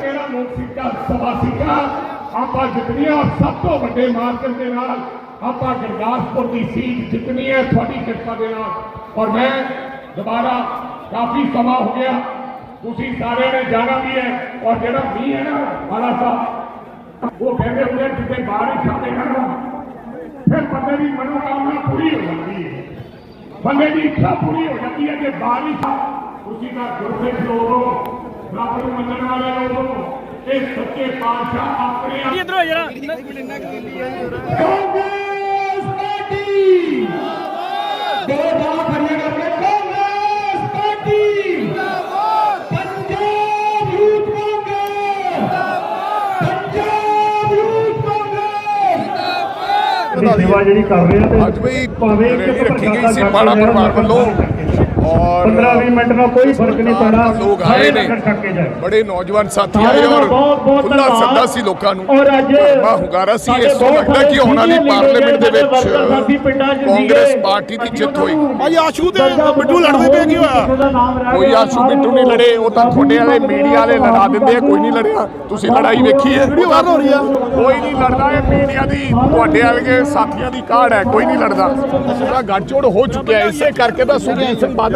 ਤੇਰਾ ਲੋਕ ਸੀਟਾਂ ਸਭਾ ਸੀਟਾਂ ਆਪਾਂ ਜਿੱਤਣੀਆਂ ਸਭ ਤੋਂ ਵੱਡੇ ਮਾਰਕਰ ਦੇ ਨਾਲ ਆਪਾਂ ਗੁਰਦਾਸਪੁਰ ਦੀ ਸੀਟ ਜਿੱਤਣੀ ਹੈ ਤੁਹਾਡੀ ਕਿਰਪਾ ਦੇ ਨਾਲ ਔਰ ਮੈਂ ਦੁਬਾਰਾ ਕਾਫੀ ਸਮਾਂ ਹੋ ਗਿਆ ਤੁਸੀਂ ਸਾਰਿਆਂ ਨੇ ਜਾਣਾ ਵੀ ਹੈ ਔਰ ਜਿਹੜਾ ਮੀਂਹ ਹੈ ਨਾ ਵਾਲਾ ਸਾਹਿਬ ਉਹ ਕਹਿੰਦੇ ਹੁੰਦੇ ਜਿੱਤੇ ਬਾਰਿਸ਼ ਆਵੇ ਨਾ ਫਿਰ ਬੰਦੇ ਦੀ ਮਨੋਕਾਮਨਾ ਪੂਰੀ ਹੋ ਜਾਂਦੀ ਹੈ ਬੰਦੇ ਦੀ ਇੱਛਾ ਪੂਰੀ ਹੋ ਜਾਂਦੀ ਹੈ ਕਿ ਬਾਰਿਸ਼ ਆ। ਤੁਸੀਂ ਤਾਂ ਗੁਰਸਿੱਖ ਲੋਕ ਹੋ ਰੱਬ ਨੂੰ ਮੰਨਣ ਵਾਲੇ ਲੋਕ ਇਹ ਸੱਚੇ ਪਾਤਸ਼ਾਹ ਆਪਣੇ ਆਪ ਇਧਰੋਂ ਜਰਾ। Congress party! ਦੋ ਬਾਹਾਂ ਖੜੀਆਂ ਕਰਕੇ Congress party! Punjab youth Congress! Punjab youth Congress! ਦੀ ਸੇਵਾ ਜਿਹੜੀ ਕਰ ਰਹੇ ਆ ਤੇ ਅੱਜ ਵੀ ਭਾਵੇਂ ਇੱਕ ਰੈਲੀ ਰੱਖੀ ਗਈ ਸੀ ਪਰਿਵਾਰ ਵੱਲੋਂ। ਔਰ 15 20 ਮਿੰਟ ਨਾਲ ਕੋਈ ਫ਼ਰਕ ਨਹੀਂ ਪੈਣਾ। ਲੋਕ ਆਏ ਨੇ। ਲੰਗਰ ਛੱਕ ਕੇ ਜਾਏ। ਬੜੇ ਨੌਜਵਾਨ ਸਾਥੀ ਆਏ ਸਾਰਿਆਂ ਦਾ ਔਰ ਬਹੁਤ ਬਹੁਤ ਖੁੱਲਾ। ਸੱਦਾ ਸੀ ਲੋਕਾਂ ਨੂੰ। ਔਰ ਅੱਜ ਬਾ ਹੁੰਗਾਰਾ ਸੀ। ਇਸ ਤੋਂ ਲੱਗਦਾ ਕਿ ਆਉਣ ਵਾਲੀ ਪਾਰਲੀਮੈਂਟ ਦੇ ਵਿੱਚ ਕਾਂਗਰਸ। ਪਾਰਟੀ ਦੀ ਜਿੱਤ ਹੋਈ। ਭਾਈ ਆਸ਼ੂ ਤੇ ਬਿੱਟੂ ਲੜਦੇ ਪਏ ਕੀ ਹੋਇਆ? ਕੋਈ ਆਸ਼ੂ ਬਿੱਟੂ ਨਹੀਂ ਲੜੇ ਉਹ ਤਾਂ ਤੁਹਾਡੇ ਵਾਲੇ ਮੀਡੀਆ ਵਾਲੇ ਲੜਾ ਦਿੰਦੇ ਆ ਕੋਈ ਨਹੀਂ ਲੜਿਆ। ਤੁਸੀਂ ਲੜਾਈ ਵੇਖੀ ਹੈ? ਵੀਡੀਓ ਵਾਇਰਲ ਹੋ ਰਹੀ ਆ। ਕੋਈ ਨਹੀਂ ਲੜਦਾ ਇਹ ਮੀਡੀਆ ਦੀ। ਤੁਹਾਡੇ ਵਰਗੇ ਸਾਥੀਆਂ ਦੀ ਕਾਢ ਹੈ ਕੋਈ ਨਹੀਂ ਲੜਦਾ। ਪੂਰਾ ਗੱਠਜੋੜ ਹੋ ਚੁੱਕਿਆ ਹੈ। ਇਸੇ ਕਰਕੇ ਤਾਂ ਸੁਖਬੀਰ ਸਿੰਘ ਬਾਦਲ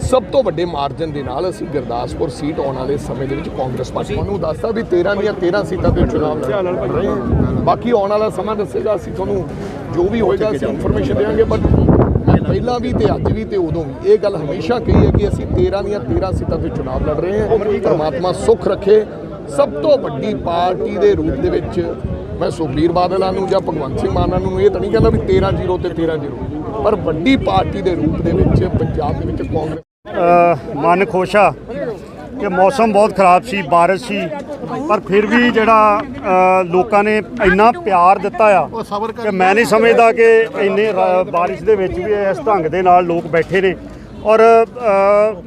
ਸਭ ਤੋਂ ਵੱਡੇ ਮਾਰਜਨ ਦੇ ਨਾਲ ਅਸੀਂ ਗੁਰਦਾਸਪੁਰ ਸੀਟ ਆਉਣ ਵਾਲੇ ਸਮੇਂ ਦੇ ਵਿੱਚ ਕਾਂਗਰਸ ਪਾਰਟੀ ਨੂੰ ਦੱਸਦਾ ਵੀ 13 ਦੀਆਂ 13 ਸੀਟਾਂ ਤੇ ਚੁਣਾਵ ਲੜ ਰਹੇ ਹਾਂ। ਬਾਕੀ ਆਉਣ ਵਾਲਾ ਸਮਾਂ ਦੱਸੇਗਾ ਅਸੀਂ ਤੁਹਾਨੂੰ ਜੋ ਵੀ ਹੋਏਗਾ ਅਸੀਂ ਇਨਫੋਰਮੇਸ਼ਨ ਦੇਵਾਂਗੇ ਬਟ ਮੈਂ ਪਹਿਲਾਂ ਵੀ ਤੇ ਅੱਜ ਵੀ ਤੇ ਉਦੋਂ ਵੀ ਇਹ ਗੱਲ ਹਮੇਸ਼ਾ ਕਹੀ ਹੈ ਕਿ ਅਸੀਂ 13 ਦੀਆਂ 13 ਸੀਟਾਂ ਤੇ ਚੁਣਾਵ ਲੜ ਰਹੇ ਹਾਂ। ਪਰਮਾਤਮਾ ਸੁੱਖ ਰੱਖੇ। ਸਭ ਤੋਂ ਵੱਡੀ ਪਾਰਟੀ ਦੇ ਰੂਪ ਦੇ ਵਿੱਚ ਮੈਂ ਸੁਖਬੀਰ ਬਾਦਲਾਂ ਨੂੰ ਜਾਂ ਭਗਵੰਤ ਸਿੰਘ ਮਾਨ ਨੂੰ ਇਹ ਤਾਂ ਨਹੀਂ ਕਹਿੰਦਾ ਵੀ 13-0 ਤੇ 13-0 ਪਰ ਵੱਡੀ ਪਾਰਟੀ ਦੇ ਰੂਪ ਦੇ ਵਿੱਚ ਪੰਜਾਬ ਦੇ ਵਿੱਚ ਕਾਂਗਰਸ ਮਨ ਖੁਸ਼ ਆ ਕਿ ਮੌਸਮ ਬਹੁਤ ਖਰਾਬ ਸੀ, ਬਾਰਿਸ਼ ਸੀ, ਪਰ ਫਿਰ ਵੀ ਜਿਹੜਾ ਲੋਕਾਂ ਨੇ ਇੰਨਾ ਪਿਆਰ ਦਿੱਤਾ ਆ ਕਿ ਮੈਂ ਨਹੀਂ ਸਮਝਦਾ ਕਿ ਇੰਨੇ ਰਾ- ਬਾਰਿਸ਼ ਦੇ ਵਿੱਚ ਵੀ ਇਸ ਢੰਗ ਦੇ ਨਾਲ ਲੋਕ ਬੈਠੇ ਨੇ। ਔਰ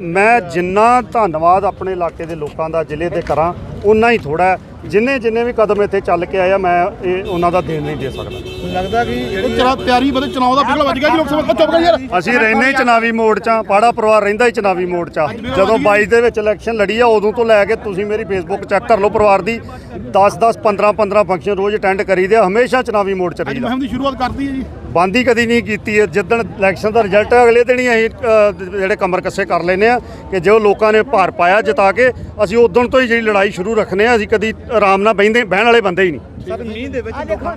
ਮੈਂ ਜਿੰਨਾ ਧੰਨਵਾਦ ਆਪਣੇ ਇਲਾਕੇ ਦੇ ਲੋਕਾਂ ਦਾ, ਜ਼ਿਲ੍ਹੇ ਦੇ ਕਰਾਂ ਉਨਾ ਹੀ ਥੋੜਾ ਜਿੰਨੇ ਜਿੰਨੇ ਵੀ ਕਦਮ ਇੱਥੇ ਚੱਲ ਕੇ ਆਇਆ ਮੈਂ ਇਹ ਉਹਨਾਂ ਦਾ ਦੇਣ ਨਹੀਂ ਦੇ ਸਕਦਾ। ਲੱਗਦਾ ਕਿ ਜਿਹੜੀ ਚਰਾ ਤਿਆਰੀ ਬਦੇ ਚੁਣਾਵ ਦਾ ਬਿਗਲ ਵੱਜ ਗਿਆ ਜੀ ਲੋਕ ਸਭਾ। ਚੁੱਪ ਕਰ ਯਾਰ। ਅਸੀਂ ਰਹਿੰਦੇ ਹੀ ਚੁਣਾਵੀ ਮੋੜ 'ਚ ਆ ਪਾੜਾ ਪਰਿਵਾਰ ਰਹਿੰਦਾ ਹੀ ਚੁਣਾਵੀ ਮੋੜ 'ਚ ਜਦੋਂ 22 ਦੇ ਵਿੱਚ ਇਲੈਕਸ਼ਨ ਲੜੀ ਆ ਉਦੋਂ ਤੋਂ ਲੈ ਕੇ ਤੁਸੀਂ ਮੇਰੀ ਫੇਸਬੁੱਕ ਚੈੱਕ ਕਰ ਲਓ ਪਰਿਵਾਰ ਦੀ। 10 10 15 15 ਫੰਕਸ਼ਨ ਰੋਜ਼ ਅਟੈਂਡ ਕਰੀਦੇ ਆ ਹਮੇਸ਼ਾ ਚੁਣਾਵੀ ਮੋੜ 'ਚ ਅੱਜ ਰਹੀਦਾ। ਮਹਿਮ ਦੀ ਸ਼ੁਰੂਆਤ ਕਰਤੀ ਹੈ ਜੀ। ਬੰਦੀ ਕਦੀ ਨਹੀਂ ਕੀਤੀ ਹੈ। ਜਿੱਦਣ ਇਲੈਕਸ਼ਨ ਦਾ ਰਿਜ਼ਲਟ ਅਗਲੇ ਦਿਨ ਹੀ ਅਸੀਂ ਅ, ਜਿਹੜੇ ਕਮਰ ਕੱਸੇ ਕਰ ਲੈਨੇ ਆ ਕਿ ਜੋ ਲੋਕਾਂ ਨੇ ਭਾਰ ਪਾਇਆ ਜਿਤਾ ਕੇ ਅਸੀਂ ਉਦੋਂ ਤੋਂ ਹੀ ਜਿਹੜੀ ਲੜਾਈ ਸ਼ੁਰੂ ਰੱਖਨੇ ਆ ਅਸੀਂ ਕਦੀ ਆਰਾਮ ਨਾਲ ਬਹਿੰਦੇ ਬਹਿਣ ਵਾਲੇ ਬੰਦੇ ਹੀ ਨਹੀਂ।